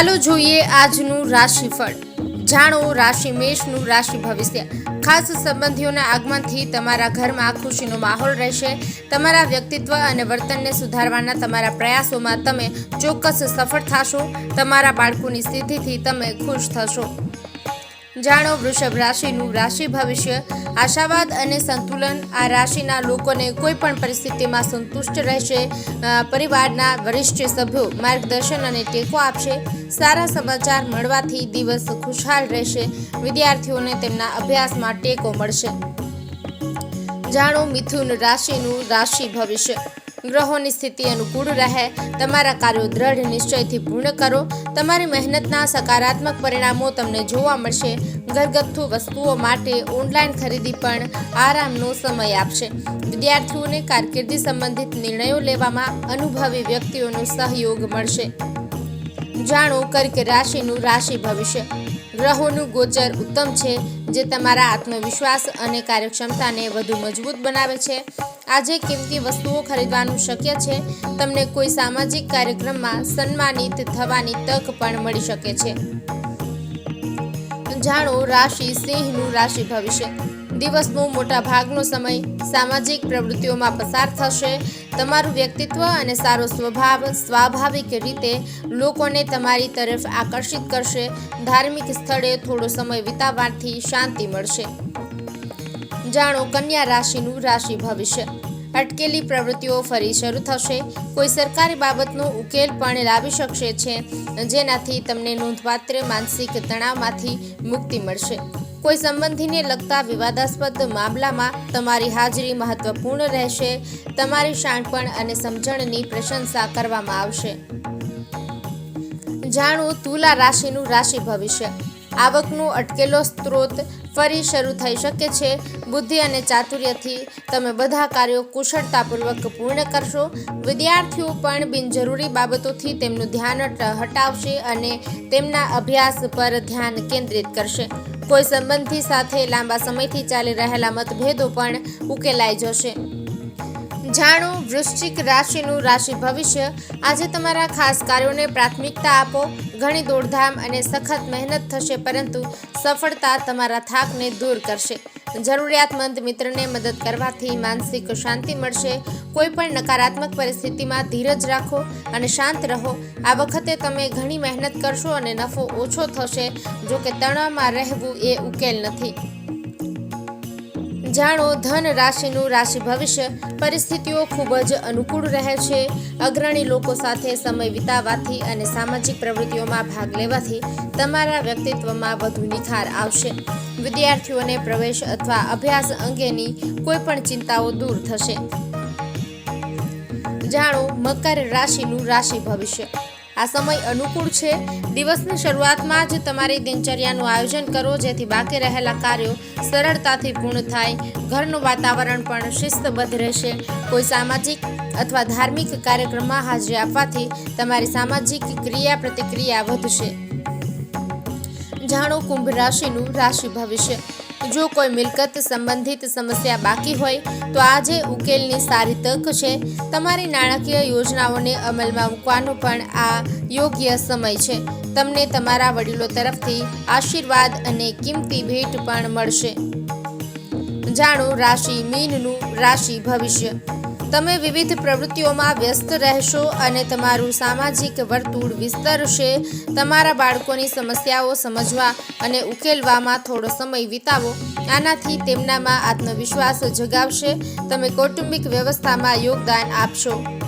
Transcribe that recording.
ચાલો જોઈએ આજનું રાશિફળ. જાણો રાશિ મેષનું રાશિ ભવિષ્ય. ખાસ સંબંધીઓના આગમનથી તમારા ઘરમાં ખુશીનો માહોલ રહેશે. તમારા વ્યક્તિત્વ અને વર્તનને સુધારવાના તમારા પ્રયાસોમાં તમે ચોક્કસ સફળ થશો. તમારા બાળકોની સ્થિતિથી તમે ખુશ થશો. જાણો વૃષભ રાશિનું રાશિ ભવિષ્ય, આશાવાદ અને સંતુલન આ રાશિના લોકોને કોઈ પણ પરિસ્થિતિમાં સંતુષ્ટ રહેશે પરિવારના વરિષ્ઠ સભ્યો માર્ગદર્શન અને ટેકો આપશે, સારા સમાચાર મળવાથી દિવસ ખુશહાલ રહેશે, વિદ્યાર્થીઓને તેમના અભ્યાસમાં ટેકો મળશે. જાણો મિથુન રાશિનું રાશિ ભવિષ્ય. ગ્રહોની સ્થિતિ અનુકૂળ રહે, તમારા કાર્યો દ્રઢ નિશ્ચયથી પૂર્ણ કરો, તમારી મહેનતના સકારાત્મક પરિણામો તમને જોવા મળશે, ઘરગથ્થુ વસ્તુઓ માટે ઓનલાઈન ખરીદી પણ આરામનો સમય આપશે. વિદ્યાર્થીઓને કારકિર્દી સંબંધિત નિર્ણયો લેવામાં અનુભવી વ્યક્તિઓનો સહયોગ મળશે. જાણો કર્ક રાશિનું રાશિ ભવિષ્ય. ગ્રહોનું ગોચર ઉત્તમ છે, જે તમારા આત્મવિશ્વાસ અને કાર્યક્ષમતાને વધુ મજબૂત બનાવે છે. આજે કિંમતી વસ્તુઓ ખરીદવાનું શક્ય છે. તમને કોઈ સામાજિક કાર્યક્રમમાં સન્માનિત થવાની તક પણ મળી શકે છે. જાણો, રાશિ સિંહનું રાશિ ભવિષ્ય. દિવસનો મોટા ભાગનો સમય સામાજિક પ્રવૃત્તિઓમાં પસાર થશે. તમારું વ્યક્તિત્વ અને સારો સ્વભાવ સ્વાભાવિક રીતે લોકોને તમારી તરફ આકર્ષિત કરશે. ધાર્મિક સ્થળે થોડો સમય વિતાવવાથી શાંતિ મળશે. જાણો, કન્યા રાશિનું રાશિ ભવિષ્ય. અટકેલી પ્રવૃત્તિઓ ફરી શરૂ થશે. કોઈ સરકારી બાબતનો ઉકેલ પણ લાવી શકશે છે. જેનાથી તમને નોંધપાત્ર માનસિક તણાવમાંથી મુક્તિ મળશે. કોઈ સંબંધીને લગતા વિવાદાસ્પદ મામલામાં તમારી હાજરી મહત્વપૂર્ણ રહેશે. તમારી શાણપણ અને સમજણની પ્રશંસા કરવામાં આવશે. જાણો તુલા રાશિનું રાશિ ભવિષ્ય. આવકનો અટકેલો સ્ત્રોત ફરી શરૂ થઈ શકે છે. બુદ્ધિ અને ચાતુર્યથી તમે બધા કાર્યો કુશળતાપૂર્વક પૂર્ણ કરશો. વિદ્યાર્થીઓ પણ બિનજરૂરી બાબતોથી તેમનું ધ્યાન હટ- હટાવશે અને તેમના અભ્યાસ પર ધ્યાન કેન્દ્રિત કરશે. કોઈ સંબંધી સાથે લાંબા સમયથી ચાલી રહેલા મતભેદો પણ ઉકેલાઈ જશે. જાણો, વૃશ્ચિક રાશિનું રાશિ ભવિષ્ય. આજે તમારા ખાસ કાર્યોને પ્રાથમિકતા આપો. ઘણી દોડધામ અને સખત મહેનત થશે, પરંતુ સફળતા તમારા થાકને દૂર કરશે. જરૂરિયાતમંદ મિત્રને મદદ કરવાથી માનસિક શાંતિ મળશે. કોઈ પણ નકારાત્મક પરિસ્થિતિમાં ધીરજ રાખો અને શાંત રહો. આ વખતે તમે ઘણી મહેનત કરશો અને નફો ઓછો થશે. જો કે તણાવમાં રહેવું એ ઉકેલ નથી. જાણો, ધન રાશિનું રાશિ ભવિષ્ય, પરિસ્થિતિઓ ખૂબ જ અનુકૂળ રહે છે. અગ્રણી લોકો સાથે સમય વિતાવવાથી અને સામાજિક પ્રવૃત્તિઓમાં ભાગ લેવાથી તમારા વ્યક્તિત્વમાં વધુ નિખાર આવશે. વિદ્યાર્થીઓને પ્રવેશ અથવા અભ્યાસ અંગેની કોઈ પણ ચિંતાઓ દૂર થશે. જાણો, મકર રાશિનું રાશિ ભવિષ્ય. આ સમય અનુકૂળ છે. દિવસની શરૂઆતમાં જ તમારી દિનચર્યાનું આયોજન કરો, જેથી બાકી રહેલા કાર્યો સરળતાથી પૂર્ણ થાય. ઘરનું વાતાવરણ પણ શિસ્તબદ્ધ રહેશે. કોઈ સામાજિક અથવા ધાર્મિક કાર્યક્રમમાં હાજરી આપવાથી તમારી સામાજિક ક્રિયા પ્રતિક્રિયા વધશે. જાણો, કુંભ રાશિનું રાશિ ભવિષ્ય. જો કોઈ મિલકત સંબંધિત સમસ્યા બાકી હોય, તો આજે ઉકેલની સારી તક છે. તમારી નાણાકીય યોજનાઓને અમલમાં મૂકવાનો પણ આ યોગ્ય સમય છે. તમને તમારા વડીલો તરફથી આશીર્વાદ અને કિંમતી ભેટ પણ મળશે. જાણો, રાશિ મીનનું રાશિ ભવિષ્ય. તમે વિવિધ પ્રવૃત્તિઓમાં વ્યસ્ત રહેશો અને તમારું સામાજિક વર્તુળ વિસ્તરશે, તમારા બાળકોની સમસ્યાઓ સમજવા અને ઉકેલવામાં થોડો સમય વિતાવો. આનાથી તેમનામાં આત્મવિશ્વાસ જગાવશે, તમે કૌટુંબિક વ્યવસ્થામાં યોગદાન આપશો.